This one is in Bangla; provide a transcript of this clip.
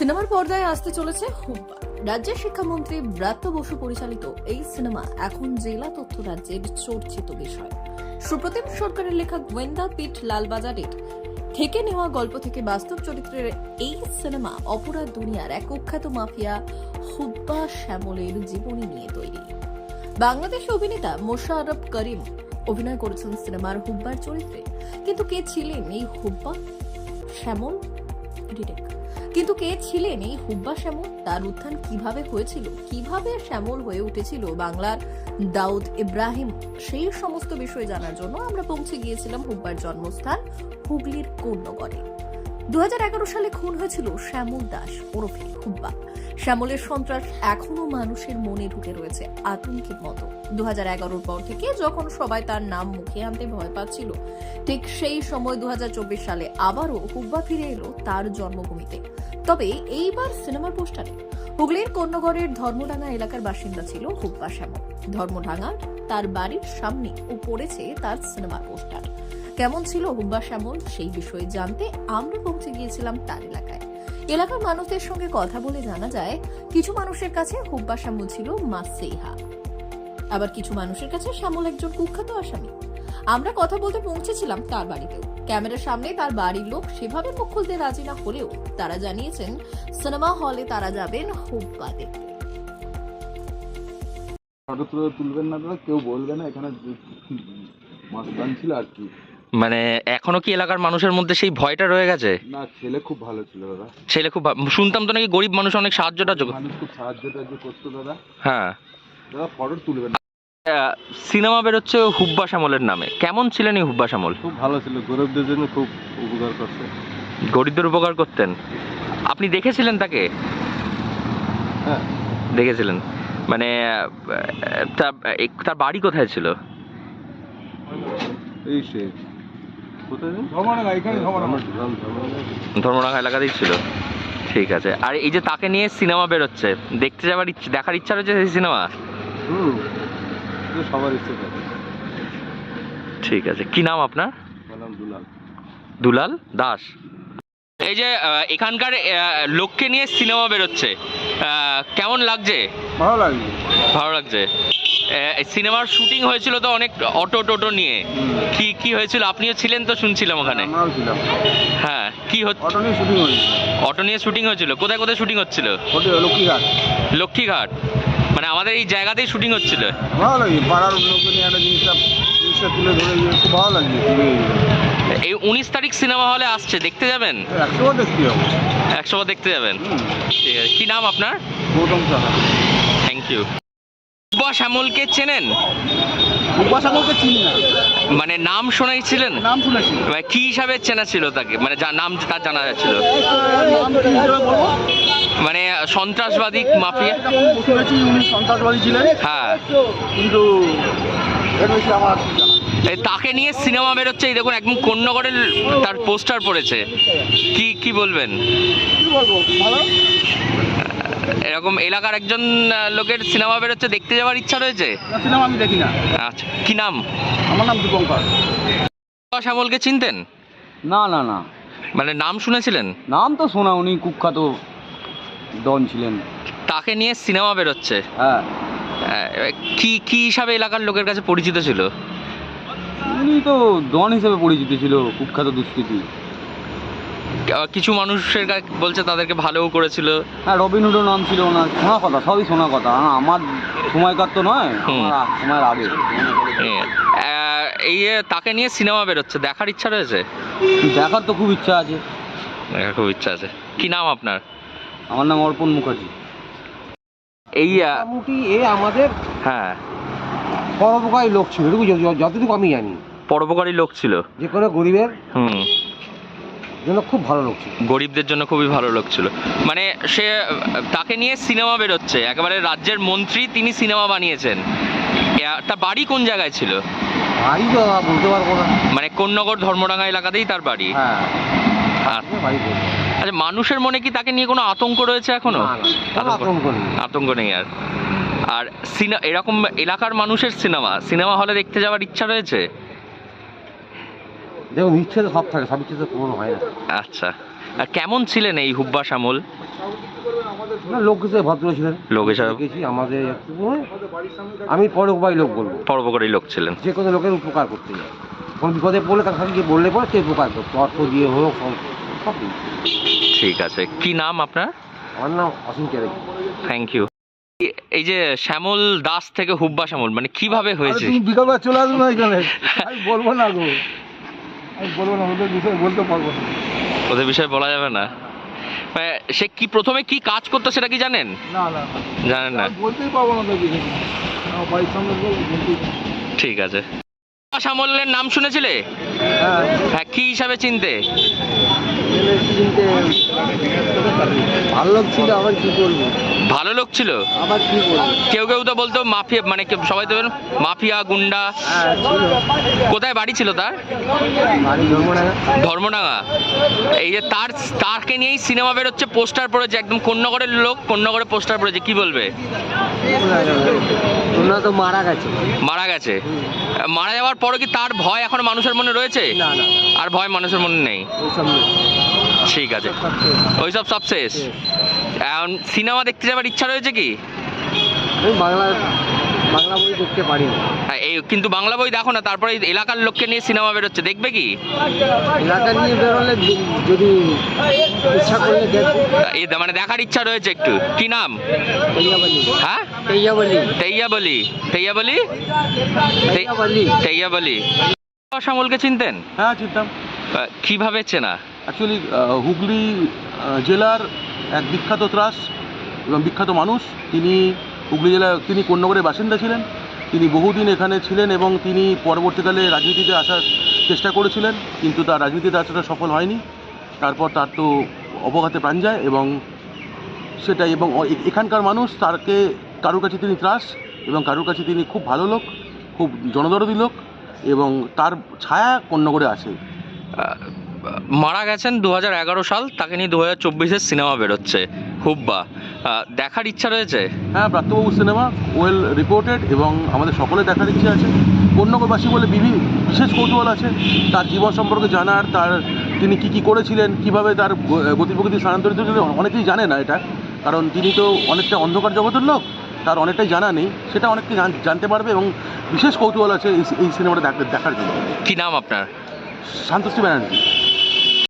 সিনেমার পর্দায় আসতে চলেছে রাজ্যের শিক্ষামন্ত্রী ব্রাত্য বসু পরিচালিত এই সিনেমা এখন জেলা তথ্য রাজ্যের চর্চিত বিষয়। সুপ্রতিম সরকারের লেখা গোয়েন্দা পিঠ লালবাজারের থেকে নেওয়া গল্প থেকে বাস্তব চরিত্রের এই সিনেমা অপরাধ দুনিয়ার এক কুখ্যাত মাফিয়া হুব্বা শ্যামলের জীবনী নিয়ে তৈরি। বাংলাদেশি অভিনেতা মোশারফ করিম অভিনয় করেছেন সিনেমার হুব্বার চরিত্রে। কিন্তু কে ছিলেন এই হুব্বা শ্যামল? ডিটেক কিন্তু কে ছিলেন এই হুব্বা শ্যামল? তার উত্থান কীভাবে হয়েছিল? কীভাবে শ্যামল হয়ে উঠেছিল বাংলার দাউদ ইব্রাহিম? সেই সমস্ত বিষয় জানার জন্য আমরা পৌঁছে গিয়েছিলাম হুব্বার জন্মস্থান হুগলির কন্যগড়ে দু সালে খুন হয়েছিল শ্যামল দাস ওরফে হুব্বা। শ্যামলের সন্ত্রাস এখনও মানুষের মনে ঢুকে রয়েছে আতঙ্কের মতো। দু হাজার পর থেকে যখন সবাই তার নাম মুখে আনতে ভয় পাচ্ছিল, ঠিক সেই সময় দু হাজার চব্বিশ সালে আবারও হুব্বা ফিরে এলো তার জন্মভূমিতে। তবে এইবার সিনেমার পোস্টারে হুগলির কন্যগড়ের ধর্মডাঙ্গা এলাকার বাসিন্দা ছিল হুব্বা শ্যামল। ধর্মডাঙ্গা তার বাড়ির সামনে ও পড়েছে তার সিনেমার পোস্টার। কেমন ছিল হুব্বা শ্যামল সেই বিষয়ে জানতে আমরা পৌঁছে গিয়েছিলাম তার এলাকায়। এলাকার মানুষদের সঙ্গে কথা বলে জানা যায়, কিছু মানুষের কাছে হুব্বা শ্যামল ছিল মাসেহা আবার কিছু মানুষের কাছে শ্যামল একজন কুখ্যাত আসামি। আমরা কথা বলতে পৌঁছেছিলাম তার বাড়িতেও। ক্যামেরার সামনে তার বাড়ির লোক সেভাবে মুখ খুলতে রাজি না হলেও তারা জানিয়েছেন, সিনেমা হলে তারা যাবেন হুব্বা দেখতে। ফটো তুলবেন না কেউ বলবে না, এখানে মাস্তান ছিল আর কি। মানে এখনও কি এলাকার মানুষের মধ্যে সেই ভয়টা রয়ে গেছে? না ছেলে খুব ভালো ছিল দাদা। ছেলে খুব শুনতাম তো নাকি গরিব মানুষ অনেক সাহায্য টাহায্য মানুষ খুব সাহায্য টাহায্য করতো দাদা। হ্যাঁ। দাদা ফটো তুলবেন সিনেমা বেরোচ্ছে হুব্বা শ্যামলের নামে। কেমন ছিলেন এই হুব্বা শ্যামল? খুব ভালো ছিল গরিবদের জন্য খুব উপকার করতেন গরিবদের উপকার করতেন। আপনি দেখেছিলেন তাকে? হ্যাঁ। দেখেছিলেন। মানে তার বাড়ি কোথায় ছিল? এই সে কোথায় ধর্মনগর এখানে ধর্মনগর ধর্মডাঙ্গা এলাকাতেই ছিল। ঠিক আছে। আর এই যে তাকে নিয়ে সিনেমা বেরোচ্ছে দেখতে যাওয়ার ইচ্ছে দেখার ইচ্ছা রয়েছে সেই সিনেমা? হুম সবার ইচ্ছে ঠিক আছে। কি নাম আপনার? দুলাল। দুলাল দাস। এই যে এখানকার লোককে নিয়ে সিনেমা বেরোচ্ছে কেমন লাগছে? ভালো লাগল ভালো লাগছে। এই সিনেমার শুটিং হয়েছিল তো অনেক অটো টোটো নিয়ে। কি কি হয়েছিল? আপনিও ছিলেন তো শুনছিলাম ওখানে। হ্যাঁ কি হচ্ছে অটো নিয়ে শুটিং অটো নিয়ে শুটিং হয়েছিল? কোথায় কোথায় শুটিং হচ্ছিল? লক্ষ্মীঘাট। লক্ষ্মীঘাট। মানে আমাদের এই জায়গাতেই শুটিং হচ্ছিল। ভালো লাগে পাড়ার একটা জিনিসটা জিনিসটা তুলে ধরে খুব ভালো লাগছে। এই উনিশ তারিখ সিনেমা হলে আসছে দেখতে যাবেন? একশো দেখতে যাব। একশো দেখতে যাবেন? ঠিক আছে। কি নাম আপনার? গৌতম সাহা। থ্যাংক ইউ শ্যামলকে চেনেন? উপাসামলকে চিনি না। মানে নাম শোনাইছিলেন নাম শুনেছি। মানে কি হিসাবে চেনা ছিল তাকে? মানে যা নাম তার জানা যাচ্ছিল নাম কি হিসেবে বলব? মানে সন্ত্রাসবাদী মাফিয়া? শুনেছি উনি সন্ত্রাসবাদী ছিলেন। হ্যাঁ। কিন্তু এর বেশি আমার জানা নেই। এই তাকে নিয়ে সিনেমা বেরোচ্ছে এই দেখুন একদম কন্যগড়ের তার পোস্টার পড়েছে। কি কি বলবেন? কি বলব? ভালো? এরকম এলাকার একজন লোকের সিনেমা বেরোচ্ছে দেখতে যাওয়ার ইচ্ছা রয়েছে? সিনেমা আমি দেখি না। আচ্ছা কি নাম? আমার নাম দীপঙ্কর। শ্যামলকে চিনতেন? না না না। মানে নাম শুনেছিলেন? নাম তো শোনা উনি কুখ্যাত ডন ছিলেন। তাকে নিয়ে সিনেমা বেরোচ্ছে? হ্যাঁ। আহ, কি কি হিসাবে এলাকার লোকের কাছে পরিচিত ছিল? উনি তো ডন হিসেবে পরিচিত ছিল কুখ্যাত দুষ্কৃতী। কিছু মানুষের বলছে তাদেরকে ভালোও করেছিল। হ্যাঁ রবিনহুডও নাম ছিল ওনার। শোনা কথা সবই শোনা কথা। আমার সময়কার তো নয় সময়ের আগে। এই তাকে নিয়ে সিনেমা বেরোচ্ছে দেখার ইচ্ছা রয়েছে? দেখার তো খুব ইচ্ছা আছে। দেখার খুব ইচ্ছা আছে। কি নাম আপনার? আমার নাম অর্পণ মুখার্জি। এই মোটামুটি এ আমাদের হ্যাঁ। পরোপকারী লোক ছিল যতটুকু আমি জানি। পরোপকারী লোক ছিল? যে কোনো গরিবের হুম। জন্য খুব ভালো লোক ছিল। গরিবদের জন্য খুবই ভালো লোক ছিল। মানে সে তাকে নিয়ে সিনেমা বেরোচ্ছে। একেবারে রাজ্যের মন্ত্রী তিনি সিনেমা বানিয়েছেন। তার বাড়ি কোন জায়গায় ছিল? বাড়ি তো বলতে পারব না। মানে কোন্নগর ধর্মডাঙ্গা এলাকাতেই তার বাড়ি? হ্যাঁ। আ- বাড়ি বলব আচ্ছা মানুষের মনে কি তাকে নিয়ে কোনো আতঙ্ক রয়েছে এখনও। আতঙ্ক নেই। আর। আর সিনেমা এরকম এলাকার মানুষের সিনেমা সিনেমা হলে দেখতে যাওয়ার ইচ্ছা রয়েছে? দেখুন ইচ্ছে তো সব থাকে সব ইচ্ছে তো পূরণ হয় না। আচ্ছা। আর কেমন ছিলেন এই হুব্বা শ্যামল? না লোক হিসেবে ভদ্র ছিলেন। লোক হিসাবে? দেখেছি আমাদের আমি পরোপকারী লোক বলব। পরোপকারী লোক ছিলেন। যে কোনো লোকের উপকার করতে যায় কোনো বিপদে পড়লে তার সাথে গিয়ে বললে পরে সে উপকার করতো। অর্থ দিয়ে হোক সব ঠিক আছে। কি নাম আপনার? আমার নাম অসীম চ্যাটার্জি। থ্যাংক ইউ এই যে শ্যামল দাস থেকে হুব্বা শ্যামল মানে কীভাবে হয়েছে? তুমি বিকালবেলা চলে আসবে না এখানে। আমি বলব না গো। বলব না ওদের বিষয়ে বলতে পারব না। ওদের বিষয়ে বলা যাবে না? মানে সে কি প্রথমে কি কাজ করতো সেটা কি জানেন? না না জানেন না। বলতেই পারব ওদের বিষয়ে। ঠিক আছে। শ্যামলের নাম শুনেছিলে? হ্যাঁ। হ্যাঁ কি হিসাবে চিনতে? কিনতে ভালো লোক ছিল আবার কি করব? ভালো লোক ছিল আবার কি করব? কেউ কেউ তো বলতো মাফিয়া মানে সবাই তো মাফিয়া গুন্ডা। হ্যাঁ ছিল। কোথায় বাড়ি ছিল তার? বাড়ি ধর্মডাঙ্গা ধর্মডাঙ্গা এই যে তার তারকে নিয়েই সিনেমা বেরোচ্ছে পোস্টার পড়েছে একদম কোন্নগরের লোক কোন্নগরে পোস্টার পড়েছে কি বলবে? তোমরা তো মারা গেছে। মারা গেছে। মারা যাওয়ার পরও কি তার ভয় এখন মানুষের মনে রয়েছে? না না। আর ভয় মানুষের মনে নেই? ওইসব নেই। ঠিক আছে। সব ওইসব সব শেষ। এখন সিনেমা দেখতে যাবার ইচ্ছা রয়েছে কি? বাংলা বাংলা বই দেখতে পারি হ্যাঁ, এই কিন্তু বাংলা বই দেখো না তারপরে এলাকার লোককে নিয়ে সিনেমা বেরোচ্ছে দেখবে কি? এলাকা নিয়ে বেরোলে যদি- যদি ইচ্ছা করলে এই মানে দেখার ইচ্ছা রয়েছে একটু। কি নাম? তেইয়াবালি। হ্যাঁ? তেইয়াবালি। তেইয়া বলি তেইয়া বলি তেইয়াবালি। তেইয়া বলি শ্যামলকে চিনতেন? হ্যাঁ চিনতাম। কীভাবে চেনা? অ্যাকচুয়ালি হুগলি জেলার এক বিখ্যাত ত্রাস এবং বিখ্যাত মানুষ। তিনি হুগলি জেলা, তিনি কোন্নগরের বাসিন্দা ছিলেন। তিনি বহুদিন এখানে ছিলেন এবং তিনি পরবর্তীকালে রাজনীতিতে আসার চেষ্টা করেছিলেন, কিন্তু তার রাজনীতিতে আসাটা সফল হয়নি। তারপর তার তো অবঘাতে প্রাণ যায় এবং সেটাই, এবং এখানকার মানুষ তারকে, কারোর কাছে তিনি ত্রাস এবং কারোর কাছে তিনি খুব ভালো লোক, খুব জনদরদী লোক এবং তার ছায়া কোন্নগরে আছে। মারা গেছেন দু হাজার এগারো সাল তাকে নিয়ে দু হাজার চব্বিশের সিনেমা বেরোচ্ছে হুব্বা। দেখার ইচ্ছা রয়েছে? হ্যাঁ প্রাপ্তবাবু সিনেমা ওয়েল রিপোর্টেড এবং আমাদের সকলে দেখার ইচ্ছে আছে। কন্যকবাসী বলে বিভিন্ন বিশেষ কৌতূহল আছে। তার জীবন সম্পর্কে জানার তার তিনি কি কি করেছিলেন কীভাবে তার গ- গতি প্রকৃতি স্থানান্তরিত হয়েছিল অনেকেই জানে না এটা। কারণ তিনি তো অনেকটা অন্ধকার জগতের লোক তার অনেকটাই জানা নেই। সেটা অনেককে জান- জানতে পারবে এবং বিশেষ কৌতূহল আছে এই সিনেমাটা দেখার জন্য। কি নাম আপনার? শান্তশ্রী ব্যানার্জি